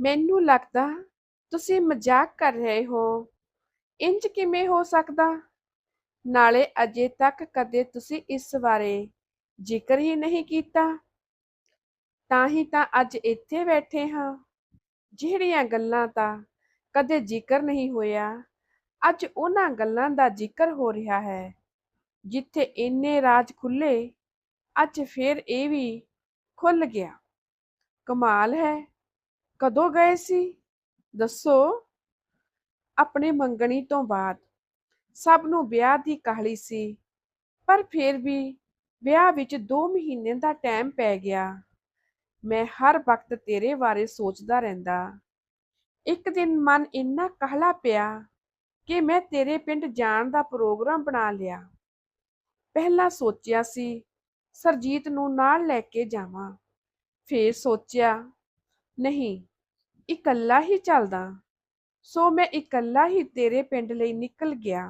ਮੈਨੂੰ ਲੱਗਦਾ ਤੁਸੀਂ ਮਜ਼ਾਕ ਕਰ ਰਹੇ ਹੋ। ਇੰਜ ਕਿਵੇਂ ਹੋ ਸਕਦਾ? ਨਾਲੇ ਅਜੇ ਤੱਕ ਕਦੇ ਤੁਸੀਂ ਇਸ ਬਾਰੇ ਜ਼ਿਕਰ ਹੀ ਨਹੀਂ ਕੀਤਾ। ਤਾਂ ਹੀ ਤਾਂ ਅੱਜ ਇੱਥੇ ਬੈਠੇ ਹਾਂ। ਜਿਹੜੀਆਂ ਗੱਲਾਂ ਤਾਂ ਕਦੇ ਜ਼ਿਕਰ ਨਹੀਂ ਹੋਇਆ, ਅੱਜ ਉਹਨਾਂ ਗੱਲਾਂ ਦਾ ਜ਼ਿਕਰ ਹੋ ਰਿਹਾ ਹੈ। ਜਿੱਥੇ ਇੰਨੇ ਰਾਜ ਖੁੱਲੇ ਅੱਜ ਫੇਰ ਇਹ ਵੀ ਖੁੱਲ ਗਿਆ। ਕਮਾਲ ਹੈ। ਕਦੋਂ ਗਏ ਸੀ? ਦੱਸੋ। ਆਪਣੇ ਮੰਗਣੀ ਤੋਂ ਬਾਅਦ। ਸਭ ਨੂੰ ਵਿਆਹ ਦੀ ਕਾਹਲੀ ਸੀ। ਪਰ ਫਿਰ ਵੀ ਵਿਆਹ ਵਿੱਚ 2 ਮਹੀਨੇ ਦਾ ਟਾਈਮ ਪੈ ਗਿਆ। ਮੈਂ ਹਰ ਵਕਤ ਤੇਰੇ ਬਾਰੇ ਸੋਚਦਾ ਰਹਿੰਦਾ। ਇੱਕ ਦਿਨ ਮਨ ਇੰਨਾ ਕਹਲਾ ਪਿਆ ਕਿ ਮੈਂ ਤੇਰੇ ਪਿੰਡ ਜਾਣ ਦਾ ਪ੍ਰੋਗਰਾਮ ਬਣਾ ਲਿਆ। ਪਹਿਲਾਂ ਸੋਚਿਆ ਸੀ, ਸਰਜੀਤ ਨੂੰ ਨਾਲ ਲੈ ਕੇ ਜਾਵਾਂ। ਫੇਰ ਸੋਚਿਆ, ਨਹੀਂ ਇਕੱਲਾ ਹੀ ਚੱਲਦਾ, ਸੋ ਮੈਂ ਇਕੱਲਾ ਹੀ ਤੇਰੇ ਪਿੰਡ ਲਈ ਨਿਕਲ ਗਿਆ।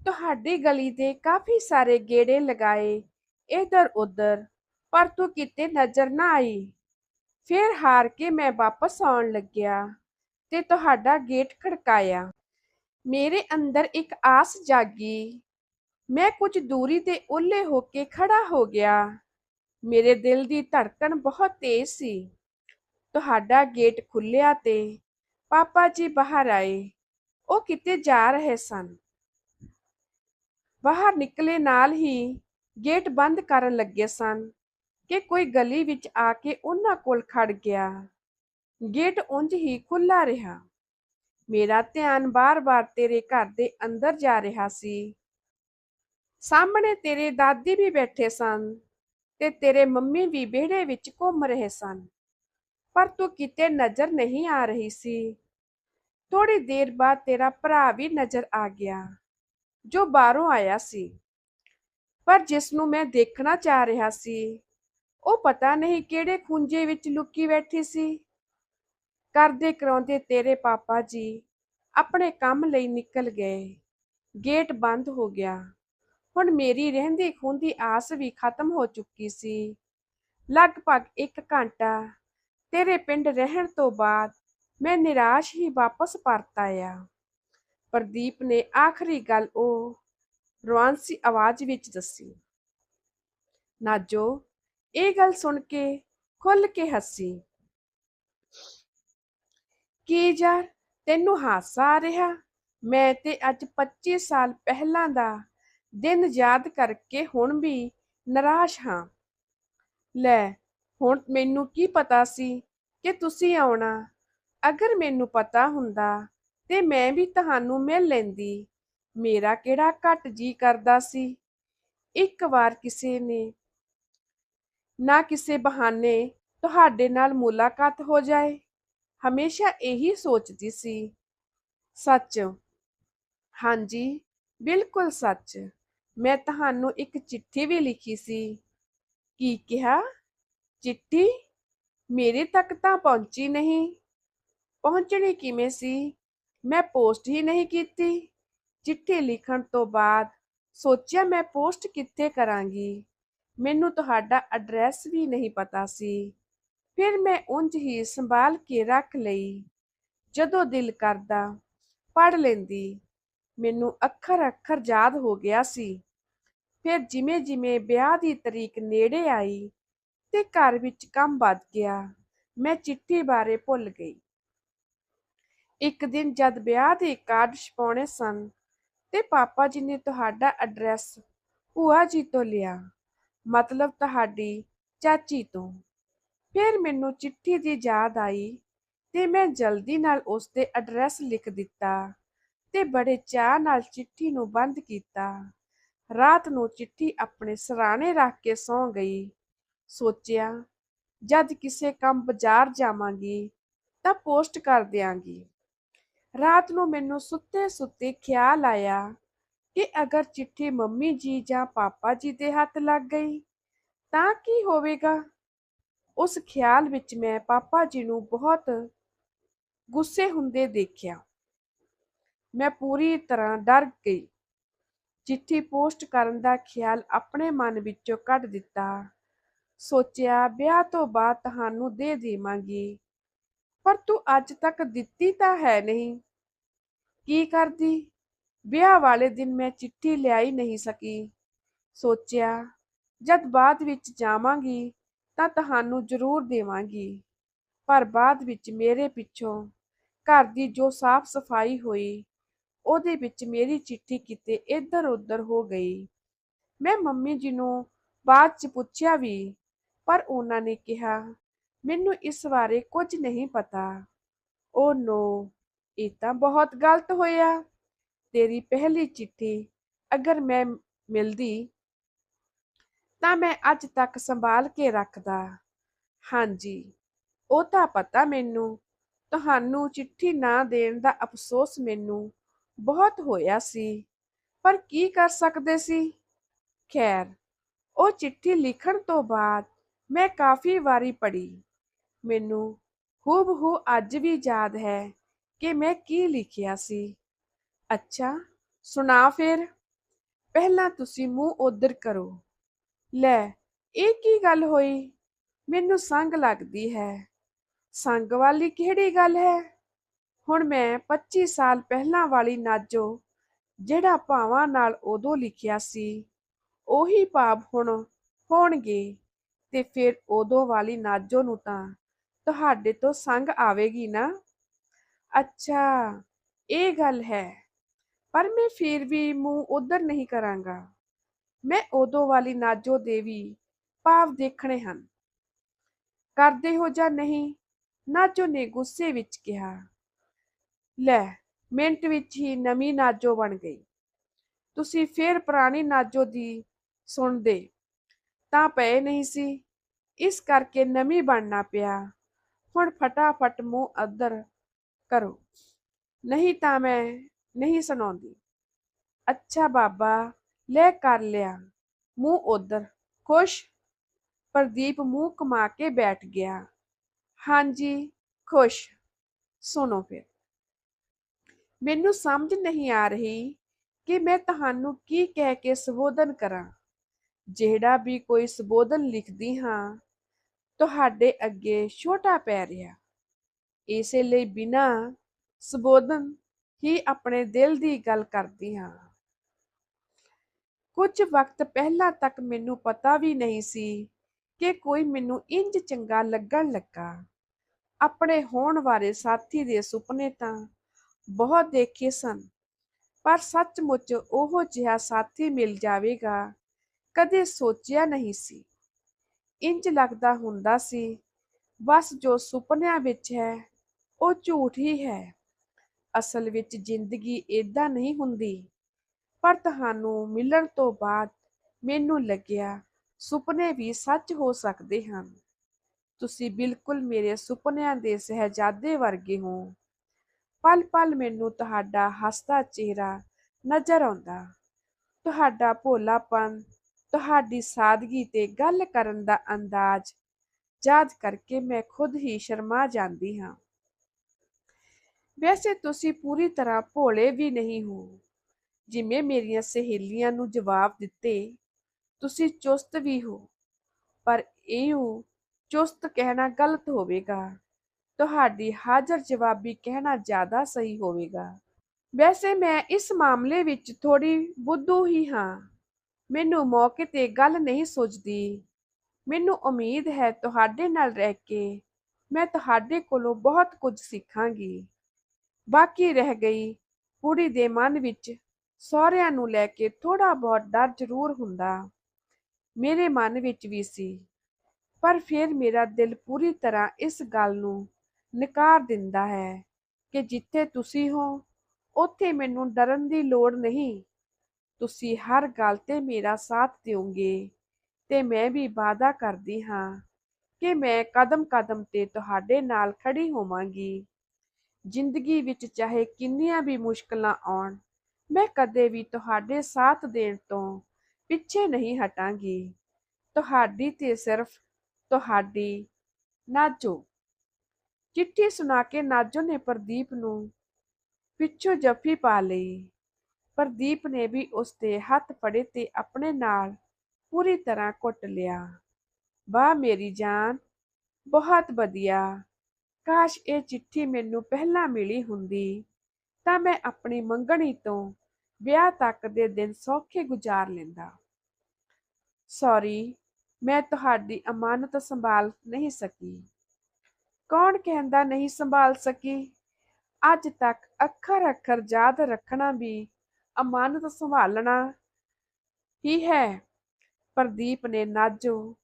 ਤੁਹਾਡੀ ਗਲੀ ਦੇ ਕਾਫੀ ਸਾਰੇ ਗੇੜੇ ਲਗਾਏ, ਇਧਰ ਉਧਰ, ਪਰ ਤੂੰ ਕਿਤੇ ਨਜ਼ਰ ਨਾ ਆਈ। ਫਿਰ ਹਾਰ ਕੇ ਮੈਂ ਵਾਪਸ ਆਉਣ ਲੱਗਿਆ ਤੇ ਤੁਹਾਡਾ ਗੇਟ ਖੜਕਾਇਆ। ਮੇਰੇ ਅੰਦਰ ਇੱਕ ਆਸ ਜਾਗੀ। ਮੈਂ ਕੁਝ ਦੂਰੀ ਤੇ ਓਲੇ ਹੋ ਕੇ ਖੜਾ ਹੋ ਗਿਆ। ਮੇਰੇ ਦਿਲ ਦੀ ਧੜਕਣ ਬਹੁਤ ਤੇਜ਼ ਸੀ। ਤੁਹਾਡਾ ਗੇਟ ਖੁੱਲਿਆ ਤੇ ਪਾਪਾ ਜੀ ਬਾਹਰ ਆਏ। ਉਹ ਕਿਤੇ ਜਾ ਰਹੇ ਸਨ। ਬਾਹਰ ਨਿਕਲੇ ਨਾਲ ਹੀ ਗੇਟ ਬੰਦ ਕਰਨ ਲੱਗੇ ਸਨ ਕਿ ਕੋਈ ਗਲੀ ਵਿੱਚ ਆ ਕੇ ਉਹਨਾਂ ਕੋਲ ਖੜ ਗਿਆ। ਗੇਟ ਉਂਝ ਹੀ ਖੁੱਲਾ ਰਿਹਾ। ਮੇਰਾ ਧਿਆਨ ਬਾਰ-ਬਾਰ ਤੇਰੇ ਘਰ ਦੇ ਅੰਦਰ ਜਾ ਰਿਹਾ ਸੀ। ਸਾਹਮਣੇ ਤੇਰੇ ਦਾਦੀ ਵੀ ਬੈਠੇ ਸਨ ਤੇ ਤੇਰੇ ਮੰਮੀ ਵੀ ਵਿਹੜੇ ਵਿੱਚ ਘੁੰਮ ਰਹੇ ਸਨ। ਪਰ ਤੂੰ ਕਿਤੇ ਨਜ਼ਰ ਨਹੀਂ ਆ ਰਹੀ ਸੀ। ਥੋੜੀ ਦੇਰ ਬਾਅਦ ਤੇਰਾ ਭਰਾ ਵੀ ਨਜ਼ਰ ਆ ਗਿਆ, ਜੋ ਬਾਹਰੋਂ ਆਇਆ ਸੀ। ਪਰ ਜਿਸ ਨੂੰ ਮੈਂ ਦੇਖਣਾ ਚਾਹ ਰਿਹਾ ਸੀ, ਉਹ ਪਤਾ ਨਹੀਂ ਕਿਹੜੇ ਖੁੰਝੇ ਵਿੱਚ ਲੁੱਕੀ ਬੈਠੀ ਸੀ। ਕਰਦੇ ਕਰਾਉਂਦੇ ਤੇਰੇ ਪਾਪਾ ਜੀ ਆਪਣੇ ਕੰਮ ਲਈ ਨਿਕਲ ਗਏ। ਗੇਟ ਬੰਦ ਹੋ ਗਿਆ। ਹੁਣ ਮੇਰੀ ਰਹਿੰਦੀ ਖੁੰਦੀ ਆਸ ਵੀ ਖਤਮ ਹੋ ਚੁੱਕੀ ਸੀ। ਲਗਭਗ ਇੱਕ ਘੰਟਾ ਤੇਰੇ ਪਿੰਡ ਰਹਿਣ ਤੋਂ ਬਾਅਦ ਮੈਂ ਨਿਰਾਸ਼ ਹੀ ਵਾਪਸ ਪਰਤ ਆਇਆ। ਪ੍ਰਦੀਪ ਨੇ ਆਖਰੀ ਗੱਲ ਉਹ ਰਵਾਂਸੀ ਆਵਾਜ਼ ਵਿੱਚ ਦੱਸੀ। ਨਾਜੋ ਇਹ ਗੱਲ ਸੁਣ ਕੇ ਖੁੱਲ ਕੇ ਹੱਸੀ। ਕੀ ਯਾਰ ਤੈਨੂੰ ਹਾਸਾ ਆ ਰਿਹਾ? ਮੈਂ ਤੇ ਅੱਜ 25 ਸਾਲ ਪਹਿਲਾਂ ਦਾ ਦਿਨ ਯਾਦ ਕਰਕੇ ਹੁਣ ਵੀ ਨਿਰਾਸ਼ ਹਾਂ। ਲੈ ਹੁਣ ਮੈਨੂੰ ਕੀ ਪਤਾ ਸੀ ਕਿ ਤੁਸੀਂ ਆਉਣਾ? ਅਗਰ ਮੈਨੂੰ ਪਤਾ ਹੁੰਦਾ ਤੇ ਮੈਂ ਵੀ ਤੁਹਾਨੂੰ ਮਿਲ ਲੈਂਦੀ। ਮੇਰਾ ਕਿਹੜਾ ਘੱਟ ਜੀ ਕਰਦਾ ਸੀ? ਇੱਕ ਵਾਰ ਕਿਸੇ ਨੇ, ਨਾ ਕਿਸੇ ਬਹਾਨੇ ਤੁਹਾਡੇ ਨਾਲ ਮੁਲਾਕਾਤ ਹੋ ਜਾਏ। ਹਮੇਸ਼ਾ ਇਹੀ ਸੋਚਦੀ ਸੀ। ਸੱਚ। ਹਾਂਜੀ, ਬਿਲਕੁਲ ਸੱਚ। ਮੈਂ ਤੁਹਾਨੂੰ ਇੱਕ ਚਿੱਠੀ ਵੀ ਲਿਖੀ ਸੀ। ਕੀ ਕਿਹਾ? ਚਿੱਠੀ ਮੇਰੇ ਤੱਕ ਤਾਂ ਪਹੁੰਚੀ ਨਹੀਂ। ਪਹੁੰਚਣੀ ਕਿਵੇਂ ਸੀ? ਮੈਂ ਪੋਸਟ ਹੀ ਨਹੀਂ ਕੀਤੀ। ਚਿੱਠੀ ਲਿਖਣ ਤੋਂ ਬਾਅਦ ਸੋਚਿਆ ਮੈਂ ਪੋਸਟ ਕਿੱਥੇ ਕਰਾਂਗੀ। ਮੈਨੂੰ ਤੁਹਾਡਾ ਐਡਰੈਸ ਵੀ ਨਹੀਂ ਪਤਾ ਸੀ। ਫਿਰ ਮੈਂ ਉਂਝ ਹੀ ਸੰਭਾਲ ਕੇ ਰੱਖ ਲਈ। ਜਦੋਂ ਦਿਲ ਕਰਦਾ ਪੜ ਲੈਂਦੀ। ਮੈਨੂੰ ਅੱਖਰ ਅੱਖਰ ਯਾਦ ਹੋ ਗਿਆ ਸੀ। ਫਿਰ ਜਿਵੇਂ ਜਿਵੇਂ ਵਿਆਹ ਦੀ ਤਰੀਕ ਨੇੜੇ ਆਈ ਤੇ ਘਰ ਵਿੱਚ ਕੰਮ ਵੱਧ ਗਿਆ। ਮੈਂ ਚਿੱਠੀ ਬਾਰੇ ਭੁੱਲ ਗਈ। ਇੱਕ ਦਿਨ ਜਦ ਵਿਆਹ ਦੇ ਕਾਰਡ ਛਪਾਉਣੇ ਸਨ ਤੇ ਪਾਪਾ ਜੀ ਨੇ ਤੁਹਾਡਾ ਐਡਰੈਸ ਭੂਆ ਜੀ ਤੋਂ ਲਿਆ। ਮਤਲਬ ਤੁਹਾਡੀ ਚਾਚੀ ਤੋਂ। ਫਿਰ ਮੈਨੂੰ ਚਿੱਠੀ ਦੀ ਯਾਦ ਆਈ ਤੇ ਮੈਂ ਜਲਦੀ ਨਾਲ ਉਸ ਤੇ ਐਡਰੈਸ ਲਿਖ ਦਿੱਤਾ ਤੇ ਬੜੇ ਚਾਅ ਨਾਲ ਚਿੱਠੀ ਨੂੰ ਬੰਦ ਕੀਤਾ। ਰਾਤ ਨੂੰ ਚਿੱਠੀ ਆਪਣੇ ਸਰਾਣੇ ਰੱਖ ਕੇ ਸੌਂ ਗਈ। ਸੋਚਿਆ, ਜਦ ਕਿਸੇ ਕੰਮ ਬਾਜ਼ਾਰ ਜਾਵਾਂਗੀ ਤਾਂ ਪੋਸਟ ਕਰ ਦਿਆਂਗੀ। ਰਾਤ ਨੂੰ ਮੈਨੂੰ ਸੁੱਤੇ ਸੁੱਤੇ ਖਿਆਲ ਆਇਆ ਕਿ ਅਗਰ ਚਿੱਠੀ ਮੰਮੀ ਜੀ ਜਾਂ ਪਾਪਾ ਜੀ ਦੇ ਹੱਥ ਲੱਗ ਗਈ, ਤਾਂ ਕੀ ਹੋਵੇਗਾ? ਉਸ ਖਿਆਲ ਵਿੱਚ ਮੈਂ ਪਾਪਾ ਜੀ ਨੂੰ ਬਹੁਤ ਗੁੱਸੇ ਹੁੰਦੇ ਦੇਖਿਆ। ਮੈਂ ਪੂਰੀ ਤਰ੍ਹਾਂ ਡਰ ਗਈ। ਚਿੱਠੀ ਪੋਸਟ ਕਰਨ ਦਾ ਖਿਆਲ ਆਪਣੇ ਮਨ ਵਿੱਚੋਂ ਕੱਢ ਦਿੱਤਾ। ਸੋਚਿਆ, ਵਿਆਹ ਤੋਂ ਬਾਅਦ ਤੁਹਾਨੂੰ ਦੇ ਦੇਵਾਂਗੀ। ਪਰ ਤੂੰ ਅੱਜ ਤੱਕ ਦਿੱਤੀ ਤਾਂ ਹੈ ਨਹੀਂ। ਕੀ ਕਰਦੀ? ਵਿਆਹ ਵਾਲੇ ਦਿਨ ਮੈਂ ਚਿੱਠੀ ਲਿਆਈ ਨਹੀਂ ਸਕੀ। ਸੋਚਿਆ, ਜਦ ਬਾਅਦ ਵਿੱਚ ਜਾਵਾਂਗੀ ਤਾਂ ਤੁਹਾਨੂੰ ਜ਼ਰੂਰ ਦੇਵਾਂਗੀ। ਪਰ ਬਾਅਦ ਵਿੱਚ ਮੇਰੇ ਪਿੱਛੋਂ ਘਰ ਦੀ ਜੋ ਸਾਫ਼ ਸਫ਼ਾਈ ਹੋਈ, ਉਹਦੇ ਵਿੱਚ ਮੇਰੀ ਚਿੱਠੀ ਕਿਤੇ ਇੱਧਰ ਉੱਧਰ ਹੋ ਗਈ। ਮੈਂ ਮੰਮੀ ਜੀ ਨੂੰ ਬਾਅਦ ਚ ਪੁੱਛਿਆ ਵੀ ਪਰ ਉਹਨਾਂ ਨੇ ਕਿਹਾ, ਮੈਨੂੰ ਇਸ ਬਾਰੇ ਕੁਝ ਨਹੀਂ ਪਤਾ। ਓ ਨੋ, ਇਹ ਤਾਂ ਬਹੁਤ ਗਲਤ ਹੋਇਆ। ਤੇਰੀ ਪਹਿਲੀ ਚਿੱਠੀ ਅਗਰ ਮੈਂ ਮਿਲਦੀ, ਤਾਂ ਮੈਂ ਅੱਜ ਤੱਕ ਸੰਭਾਲ ਕੇ ਰੱਖਦਾ। ਹਾਂਜੀ ਉਹ ਤਾਂ ਪਤਾ ਮੈਨੂੰ। ਤੁਹਾਨੂੰ ਚਿੱਠੀ ਨਾ ਦੇਣ ਦਾ ਅਫਸੋਸ ਮੈਨੂੰ ਬਹੁਤ ਹੋਇਆ ਸੀ। ਪਰ ਕੀ ਕਰ ਸਕਦੇ ਸੀ? ਖੈਰ ਉਹ ਚਿੱਠੀ ਲਿਖਣ ਤੋਂ ਬਾਅਦ ਮੈਂ ਕਾਫੀ ਵਾਰੀ ਪੜ੍ਹੀ। ਮੈਨੂੰ ਹੂਬਹੂ ਅੱਜ ਵੀ ਯਾਦ ਹੈ ਕਿ ਮੈਂ ਕੀ ਲਿਖਿਆ ਸੀ। ਅੱਛਾ, ਸੁਣਾ ਫਿਰ। ਪਹਿਲਾਂ ਤੁਸੀਂ ਮੂੰਹ ਉਧਰ ਕਰੋ। ਲੈ, ਇਹ ਕੀ ਗੱਲ ਹੋਈ? ਮੈਨੂੰ ਸੰਗ ਲੱਗਦੀ ਹੈ। ਸੰਗ ਵਾਲੀ ਕਿਹੜੀ ਗੱਲ ਹੈ? ਹੁਣ ਮੈਂ 25 ਸਾਲ ਪਹਿਲਾਂ ਵਾਲੀ ਨਾਜੋ, ਜਿਹੜਾ ਭਾਵਾਂ ਨਾਲ ਉਦੋਂ ਲਿਖਿਆ ਸੀ। ਉਹੀ ਭਾਵ ਹੁਣ ਹੋਣਗੇ। ਤੇ ਫਿਰ ਉਦੋਂ ਵਾਲੀ ਨਾਜੋ ਨੂੰ ਤਾਂ ਤੁਹਾਡੇ ਤੋਂ ਸੰਗ ਆਵੇਗੀ ਨਾ? ਅੱਛਾ, ਇਹ ਗੱਲ ਹੈ। ਪਰ ਮੈਂ ਫਿਰ ਵੀ ਮੂੰਹ ਉਧਰ ਨਹੀਂ ਕਰਾਂਗਾ। ਮੈਂ ਉਦੋਂ ਵਾਲੀ ਨਾਜੋ ਦੇਵੀ ਭਾਵ ਦੇਖਣੇ ਹਨ। ਕਰਦੇ ਹੋ ਜਾਂ ਨਹੀਂ? ਨਾਜੋ ਨੇ ਗੁੱਸੇ ਵਿੱਚ ਕਿਹਾ। ਲੈ, ਮਿੰਟ ਵਿੱਚ ਹੀ ਨਵੀਂ ਨਾਜੋ ਬਣ ਗਈ। ਤੁਸੀਂ ਫੇਰ ਪੁਰਾਣੀ ਨਾਜੋ ਦੀ ਸੁਣਦੇ। ਤਾਂ ਪਏ ਨਹੀਂ ਸੀ। ਇਸ ਕਰਕੇ ਨਵੀਂ ਬਣਨਾ ਪਿਆ। ਹੁਣ ਫਟਾਫਟ ਮੂੰਹ ਅੱਧਰ ਕਰੋ। ਨਹੀਂ ਤਾਂ ਮੈਂ ਨਹੀਂ ਸੁਣਾਉਂਦੀ। ਅੱਛਾ ਬਾਬਾ, ਲੈ ਕਰ ਲਿਆ। ਮੂੰਹ ਉਧਰ। ਖੁਸ਼? ਪ੍ਰਦੀਪ ਮੂੰਹ ਕਮਾ ਕੇ ਬੈਠ ਗਿਆ। ਹਾਂਜੀ, ਖੁਸ਼। ਸੁਣੋ ਫਿਰ। ਮੈਨੂੰ ਸਮਝ ਨਹੀਂ ਆ ਰਹੀ ਕਿ ਮੈਂ ਤੁਹਾਨੂੰ ਕੀ ਕਹਿ ਕੇ ਸੰਬੋਧਨ ਕਰਾਂ। ਜਿਹੜਾ ਵੀ ਕੋਈ ਸੰਬੋਧਨ ਲਿਖਦੀ ਹਾਂ, ਤੁਹਾਡੇ ਅੱਗੇ ਛੋਟਾ ਪੈ ਰਿਹਾ। ਇਸੇ ਲਈ ਬਿਨਾ ਸੰਬੋਧਨ ਹੀ ਆਪਣੇ ਦਿਲ ਦੀ ਗੱਲ ਕਰਦੀ ਹਾਂ। ਕੁਝ ਵਕਤ ਪਹਿਲਾਂ ਤੱਕ ਮੈਨੂੰ ਪਤਾ ਵੀ ਨਹੀਂ ਸੀ ਕਿ ਕੋਈ ਮੈਨੂੰ ਇੰਜ ਚੰਗਾ ਲੱਗਣ ਲੱਗਾ। ਆਪਣੇ ਹੋਣ ਵਾਲੇ ਸਾਥੀ ਦੇ ਸੁਪਨੇ ਤਾਂ ਬਹੁਤ ਦੇਖੇ ਸਨ, ਪਰ ਸੱਚਮੁੱਚ ਉਹ ਜਿਹਾ ਸਾਥੀ ਮਿਲ ਜਾਵੇਗਾ ਕਦੇ ਸੋਚਿਆ ਨਹੀਂ ਸੀ। ਇੰਜ ਲੱਗਦਾ ਹੁੰਦਾ ਸੀ, ਬਸ ਜੋ ਸੁਪਨਿਆਂ ਵਿੱਚ ਹੈ, ਉਹ ਝੂਠ ਹੀ ਹੈ। ਅਸਲ ਵਿੱਚ ਜ਼ਿੰਦਗੀ ਏਦਾਂ ਨਹੀਂ ਹੁੰਦੀ। ਪਰ ਤੁਹਾਨੂੰ ਮਿਲਣ ਤੋਂ ਬਾਅਦ ਮੈਨੂੰ ਲੱਗਿਆ ਸੁਪਨੇ ਵੀ ਸੱਚ ਹੋ ਸਕਦੇ ਹਨ। ਤੁਸੀਂ ਬਿਲਕੁਲ ਮੇਰੇ ਸੁਪਨਿਆਂ ਦੇ ਸਹਿਜਾਦੇ ਵਰਗੇ ਹੋ। ਪਲ ਪਲ ਮੈਨੂੰ ਤੁਹਾਡਾ ਹੱਸਦਾ ਚਿਹਰਾ ਨਜ਼ਰ ਆਉਂਦਾ। ਤੁਹਾਡਾ ਭੋਲਾਪਨ ਤੁਹਾਡੀ ਸਾਦਗੀ ਤੇ ਗੱਲ ਕਰਨ ਦਾ ਅੰਦਾਜ਼। ਯਾਦ ਕਰਕੇ ਮੈਂ ਖੁਦ ਹੀ ਸ਼ਰਮਾ ਜਾਂਦੀ ਹਾਂ। ਵੈਸੇ ਤੁਸੀਂ ਪੂਰੀ ਤਰ੍ਹਾਂ ਭੋਲੇ ਵੀ ਨਹੀਂ ਹੋ। ਜਿਵੇਂ ਮੇਰੀਆਂ ਸਹੇਲੀਆਂ ਨੂੰ ਜਵਾਬ ਦਿੱਤੇ, ਤੁਸੀਂ ਚੁਸਤ ਵੀ ਹੋ। ਪਰ ਇਹ ਚੁਸਤ ਕਹਿਣਾ ਗਲਤ ਹੋਵੇਗਾ। ਤੁਹਾਡੀ ਹਾਜ਼ਰ ਜਵਾਬੀ ਕਹਿਣਾ ਜ਼ਿਆਦਾ ਸਹੀ ਹੋਵੇਗਾ। ਵੈਸੇ ਮੈਂ ਇਸ ਮਾਮਲੇ ਵਿੱਚ ਥੋੜੀ ਬੁੱਧੂ ਹੀ ਹਾਂ। ਮੈਨੂੰ ਮੌਕੇ ਤੇ ਗੱਲ ਨਹੀਂ ਸੁਝਦੀ। ਮੈਨੂੰ ਉਮੀਦ ਹੈ ਤੁਹਾਡੇ ਨਾਲ ਰਹਿ ਕੇ ਮੈਂ ਤੁਹਾਡੇ ਕੋਲੋਂ ਬਹੁਤ ਕੁਝ ਸਿੱਖਾਂਗੀ। ਬਾਕੀ ਰਹਿ ਗਈ ਕੁੜੀ ਦੇ ਮਨ ਵਿੱਚ ਸਹੁਰਿਆਂ ਨੂੰ ਲੈ ਕੇ ਥੋੜਾ ਬਹੁਤ ਡਰ ਜ਼ਰੂਰ ਹੁੰਦਾ। ਮੇਰੇ ਮਨ ਵਿੱਚ ਵੀ ਸੀ, ਪਰ ਫਿਰ ਮੇਰਾ ਦਿਲ ਪੂਰੀ ਤਰ੍ਹਾਂ ਇਸ ਗੱਲ ਨੂੰ ਨਕਾਰ ਦਿੰਦਾ ਹੈ ਕਿ ਜਿੱਥੇ ਤੁਸੀਂ ਹੋ, ਉੱਥੇ ਮੈਨੂੰ ਡਰਨ ਦੀ ਲੋੜ ਨਹੀਂ। ਤੁਸੀਂ ਹਰ ਗੱਲ ਤੇ ਮੇਰਾ ਸਾਥ ਦਿਓਗੇ ਤੇ ਮੈਂ ਵੀ ਵਾਅਦਾ ਕਰਦੀ ਹਾਂ ਕਿ ਮੈਂ ਕਦਮ ਕਦਮ ਤੇ ਤੁਹਾਡੇ ਨਾਲ ਖੜੀ ਹੋਵਾਂਗੀ। ਜ਼ਿੰਦਗੀ ਵਿੱਚ ਚਾਹੇ ਕਿੰਨੀਆਂ ਵੀ ਮੁਸ਼ਕਲਾਂ ਆਉਣ, ਮੈਂ ਕਦੇ ਵੀ ਤੁਹਾਡੇ ਸਾਥ ਦੇਣ ਤੋਂ ਪਿੱਛੇ ਨਹੀਂ ਹਟਾਂਗੀ। ਤੁਹਾਡੀ ਤੇ ਸਿਰਫ ਤੁਹਾਡੀ ਨਾਜੋ। ਚਿੱਠੀ ਸੁਣਾ ਕੇ ਨਾਜੋ ਨੇ ਪ੍ਰਦੀਪ ਨੂੰ ਪਿੱਛੋਂ ਜੱਫੀ ਪਾ ਲਈ। ਪ੍ਰਦੀਪ ਨੇ ਵੀ ਉਸ ਦੇ ਹੱਥ ਫੜੇ ਤੇ ਆਪਣੇ ਨਾਲ ਪੂਰੀ ਤਰ੍ਹਾਂ ਘੁੱਟ ਲਿਆ। ਵਾਹ ਮੇਰੀ ਜਾਨ, ਬਹੁਤ ਵਧੀਆ। ਕਾਸ਼ ਇਹ ਚਿੱਠੀ ਮੈਨੂੰ ਪਹਿਲਾਂ ਮਿਲੀ ਹੁੰਦੀ, ਤਾਂ ਮੈਂ ਆਪਣੀ ਮੰਗਣੀ ਤੋਂ ਵਿਆਹ ਤੱਕ ਦੇ ਦਿਨ ਸੌਖੇ ਗੁਜ਼ਾਰ ਲੈਂਦਾ। ਸੌਰੀ ਮੈਂ ਤੁਹਾਡੀ ਅਮਾਨਤ ਸੰਭਾਲ ਨਹੀਂ ਸਕੀ। ਕੌਣ ਕਹਿੰਦਾ ਨਹੀਂ ਸੰਭਾਲ ਸਕੀ? ਅੱਜ ਤੱਕ ਅੱਖਰ ਅੱਖਰ ਯਾਦ ਰੱਖਣਾ ਵੀ ਅਮਾਨਤ ਸੰਭਾਲਣਾ ਹੀ ਹੈ। ਪ੍ਰਦੀਪ ਨੇ ਨਾਜੋ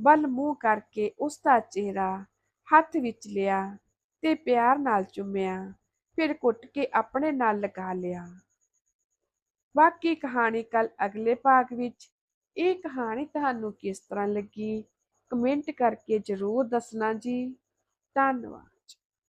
ਵੱਲ ਮੂੰਹ ਕਰਕੇ ਉਸ ਦਾ ਚਿਹਰਾ ਹੱਥ ਵਿੱਚ ਲਿਆ ਤੇ ਪਿਆਰ ਨਾਲ ਚੁੰਮਿਆ, ਫਿਰ ਕੁੱਟ ਕੇ ਆਪਣੇ ਨਾਲ ਲਗਾ ਲਿਆ। ਬਾਕੀ ਕਹਾਣੀ ਕੱਲ ਅਗਲੇ ਭਾਗ ਵਿੱਚ। ਇਹ ਕਹਾਣੀ ਤੁਹਾਨੂੰ ਕਿਸ ਤਰ੍ਹਾਂ ਲੱਗੀ? ਕਮੈਂਟ ਕਰਕੇ ਜ਼ਰੂਰ ਦੱਸਣਾ ਜੀ। ਧੰਨਵਾਦ।